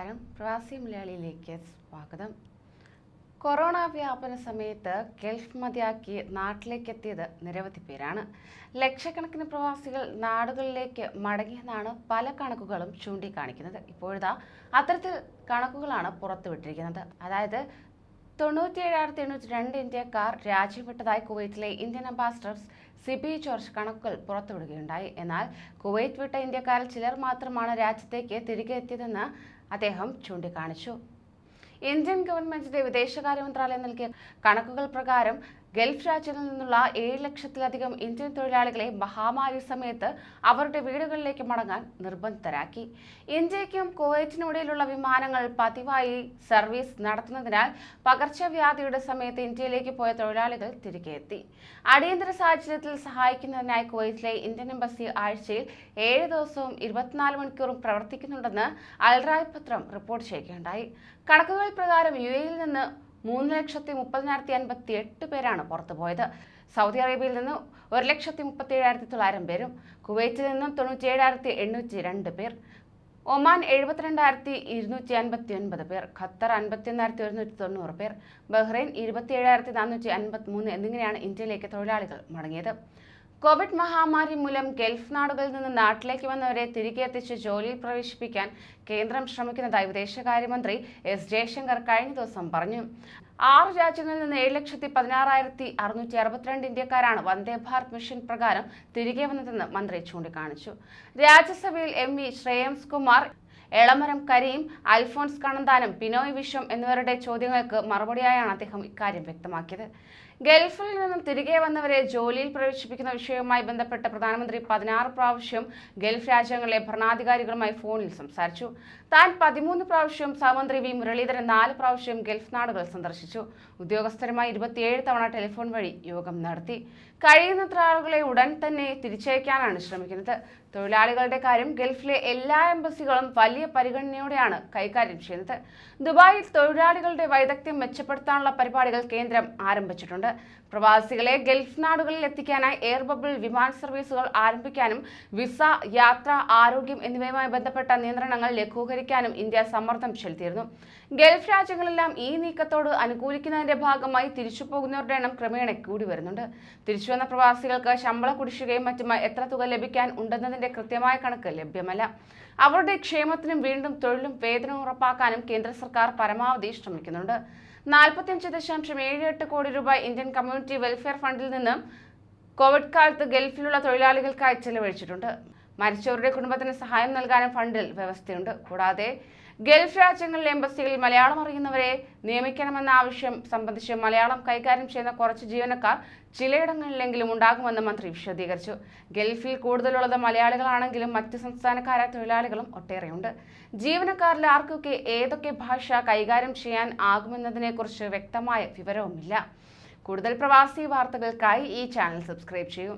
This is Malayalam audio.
നമസ്കാരം. പ്രവാസി മലയാളിയിലേക്ക് സ്വാഗതം. കൊറോണ വ്യാപന സമയത്ത് ഗൾഫ് മതിയാക്കി നാട്ടിലേക്ക് എത്തിയത് നിരവധി പേരാണ്. ലക്ഷക്കണക്കിന് പ്രവാസികൾ നാടുകളിലേക്ക് മടങ്ങിയെന്നാണ് പല കണക്കുകളും ചൂണ്ടിക്കാണിക്കുന്നത്. ഇപ്പോഴത്തെ അത്തരത്തിൽ കണക്കുകളാണ് പുറത്തുവിട്ടിരിക്കുന്നത്. അതായത് തൊണ്ണൂറ്റിയേഴായിരത്തി എണ്ണൂറ്റി രണ്ട് ഇന്ത്യക്കാർ രാജ്യവിട്ടതായി കുവൈറ്റിലെ ഇന്ത്യൻ അംബാസിഡർ സിബി ജോർജ് കണക്കുകൾ പുറത്തുവിടുകയുണ്ടായി. എന്നാൽ കുവൈറ്റ് വിട്ട ഇന്ത്യക്കാരിൽ ചിലർ മാത്രമാണ് രാജ്യത്തേക്ക് തിരികെ എത്തിയതെന്ന് അദ്ദേഹം ചൂണ്ടിക്കാണിച്ചു. ഇന്ത്യൻ ഗവൺമെന്റിന്റെ വിദേശകാര്യ മന്ത്രാലയം നൽകിയ കണക്കുകൾ പ്രകാരം ഗൾഫ് രാജ്യങ്ങളിൽ നിന്നുള്ള ഏഴ് ലക്ഷത്തിലധികം ഇന്ത്യൻ തൊഴിലാളികളെ മഹാമാരി സമയത്ത് അവരുടെ വീടുകളിലേക്ക് മടങ്ങാൻ നിർബന്ധിതരാക്കി. ഇന്ത്യയ്ക്കും കുവൈറ്റിനുമിടയിലുള്ള വിമാനങ്ങൾ പതിവായി സർവീസ് നടത്തുന്നതിനാൽ പകർച്ചവ്യാധിയുടെ സമയത്ത് ഇന്ത്യയിലേക്ക് പോയ തൊഴിലാളികൾ തിരികെ എത്തി. അടിയന്തര സാഹചര്യത്തിൽ സഹായിക്കുന്നതിനായി കുവൈറ്റിലെ ഇന്ത്യൻ എംബസി ആഴ്ചയിൽ ഏഴ് ദിവസവും ഇരുപത്തിനാല് മണിക്കൂറും പ്രവർത്തിക്കുന്നുണ്ടെന്ന് അൽറായ് പത്രം റിപ്പോർട്ട് ചെയ്യുകയുണ്ടായി. കണക്കുകൾ പ്രകാരം യു എയിൽ നിന്ന് മൂന്ന് ലക്ഷത്തി മുപ്പതിനായിരത്തി അൻപത്തി എട്ട് പേരാണ് പുറത്തുപോയത്. സൗദി അറേബ്യയിൽ നിന്ന് ഒരു ലക്ഷത്തി മുപ്പത്തി ഏഴായിരത്തി തൊള്ളായിരം പേരും കുവൈറ്റിൽ നിന്നും തൊണ്ണൂറ്റി ഏഴായിരത്തി എണ്ണൂറ്റി രണ്ട് പേർ ഒമാൻ എഴുപത്തിരണ്ടായിരത്തി ഇരുന്നൂറ്റി അൻപത്തി ഒൻപത് പേർ ഖത്തർ അൻപത്തിയൊന്നായിരത്തി ഒരുന്നൂറ്റി തൊണ്ണൂറ് പേർ ബഹ്റൈൻ ഇരുപത്തി ഏഴായിരത്തി നാനൂറ്റി അൻപത്തി മൂന്ന് എന്നിങ്ങനെയാണ് ഇന്ത്യയിലേക്ക് തൊഴിലാളികൾ മടങ്ങിയത്. കോവിഡ് മഹാമാരി മൂലം ഗൾഫ് നാടുകളിൽ നിന്ന് നാട്ടിലേക്ക് വന്നവരെ തിരികെ എത്തിച്ച് ജോലിയിൽ പ്രവേശിപ്പിക്കാൻ കേന്ദ്രം ശ്രമിക്കുന്നതായി വിദേശകാര്യമന്ത്രി എസ് ജയശങ്കർ കഴിഞ്ഞ ദിവസം പറഞ്ഞു. ആറ് രാജ്യങ്ങളിൽ നിന്ന് ഏഴ് ലക്ഷത്തി പതിനാറായിരത്തി അറുന്നൂറ്റി അറുപത്തിരണ്ട് ഇന്ത്യക്കാരാണ് വന്ദേ ഭാരത് മിഷൻ പ്രകാരം തിരികെ വന്നതെന്ന് മന്ത്രി ചൂണ്ടിക്കാണിച്ചു. രാജ്യസഭയിൽ എം വി ശ്രേയംസ് കുമാർ എളമരം കരീം അൽഫോൺസ് കണന്താനം ബിനോയ് വിശ്വം എന്നിവരുടെ ചോദ്യങ്ങൾക്ക് മറുപടിയായാണ് അദ്ദേഹം ഇക്കാര്യം വ്യക്തമാക്കിയത്. ഗൾഫിൽ നിന്നും തിരികെ വന്നവരെ ജോലിയിൽ പ്രവേശിപ്പിക്കുന്ന വിഷയവുമായി ബന്ധപ്പെട്ട് പ്രധാനമന്ത്രി പതിനാറ് പ്രാവശ്യം ഗൾഫ് രാജ്യങ്ങളിലെ ഭരണാധികാരികളുമായി ഫോണിൽ സംസാരിച്ചു. താൻ പതിമൂന്ന് പ്രാവശ്യം സഹമന്ത്രി വി. മുരളീധരൻ നാല് പ്രാവശ്യം ഗൾഫ് നാടുകൾ സന്ദർശിച്ചു. ഉദ്യോഗസ്ഥരുമായി ഇരുപത്തിയേഴ് തവണ ടെലിഫോൺ വഴി യോഗം നടത്തി. കഴിയുന്നത്ര ആളുകളെ ഉടൻ തന്നെ തിരിച്ചയക്കാനാണ് ശ്രമിക്കുന്നത്. തൊഴിലാളികളുടെ കാര്യം ഗൾഫിലെ എല്ലാ എംബസികളും വലിയ പരിഗണനയോടെയാണ് കൈകാര്യം ചെയ്യുന്നത്. ദുബായിൽ തൊഴിലാളികളുടെ വൈദഗ്ധ്യം മെച്ചപ്പെടുത്താനുള്ള പരിപാടികൾ കേന്ദ്രം ആരംഭിച്ചിട്ടുണ്ട്. പ്രവാസികളെ ഗൾഫ് നാടുകളിൽ എത്തിക്കാനായി എയർ ബബിൾ വിമാന സർവീസുകൾ ആരംഭിക്കാനും വിസ യാത്ര ആരോഗ്യം എന്നിവയുമായി ബന്ധപ്പെട്ട നിയന്ത്രണങ്ങൾ ലഘൂകരിക്കാനും ഇന്ത്യ സമ്മർദ്ദം ചെലുത്തിയിരുന്നു. ഗൾഫ് രാജ്യങ്ങളെല്ലാം ഈ നീക്കത്തോട് അനുകൂലിക്കുന്നതിന്റെ ഭാഗമായി തിരിച്ചു പോകുന്നവരുടെ എണ്ണം ക്രമേണ കൂടി വരുന്നുണ്ട്. തിരിച്ചുവന്ന പ്രവാസികൾക്ക് ശമ്പള കുടിശ്ശികയും മറ്റുമായി എത്ര തുക ലഭിക്കാൻ ഉണ്ടെന്നതിന്റെ കൃത്യമായ കണക്ക് ലഭ്യമല്ല. അവരുടെ ക്ഷേമത്തിനും വീണ്ടും തൊഴിലും വേതനവും ഉറപ്പാക്കാനും കേന്ദ്ര സർക്കാർ പരമാവധി ശ്രമിക്കുന്നുണ്ട്. നാൽപ്പത്തിയഞ്ച് ദശാംശം ഏഴ് എട്ട് കോടി രൂപ ഇന്ത്യൻ കമ്മ്യൂണിറ്റി വെൽഫെയർ ഫണ്ടിൽ നിന്നും കോവിഡ് കാലത്ത് ഗൾഫിലുള്ള തൊഴിലാളികൾക്കായി ചെലവഴിച്ചിട്ടുണ്ട്. മരിച്ചവരുടെ കുടുംബത്തിന് സഹായം നൽകാനും ഫണ്ടിൽ വ്യവസ്ഥയുണ്ട്. കൂടാതെ ഗൾഫ് രാജ്യങ്ങളിലെ എംബസികളിൽ മലയാളം അറിയുന്നവരെ നിയമിക്കണമെന്ന ആവശ്യം സംബന്ധിച്ച് മലയാളം കൈകാര്യം ചെയ്യുന്ന കുറച്ച് ജീവനക്കാർ ചിലയിടങ്ങളിലെങ്കിലും ഉണ്ടാകുമെന്ന് മന്ത്രി വിശദീകരിച്ചു. ഗൾഫിൽ കൂടുതലുള്ളത് മലയാളികളാണെങ്കിലും മറ്റ് സംസ്ഥാനക്കാരായ തൊഴിലാളികളും ഒട്ടേറെയുണ്ട്. ജീവനക്കാരിൽ ആർക്കൊക്കെ ഏതൊക്കെ ഭാഷ കൈകാര്യം ചെയ്യാൻ ആകുമെന്നതിനെക്കുറിച്ച് വ്യക്തമായ വിവരവുമില്ല. കൂടുതൽ പ്രവാസി വാർത്തകൾക്കായി ഈ ചാനൽ സബ്സ്ക്രൈബ് ചെയ്യൂ.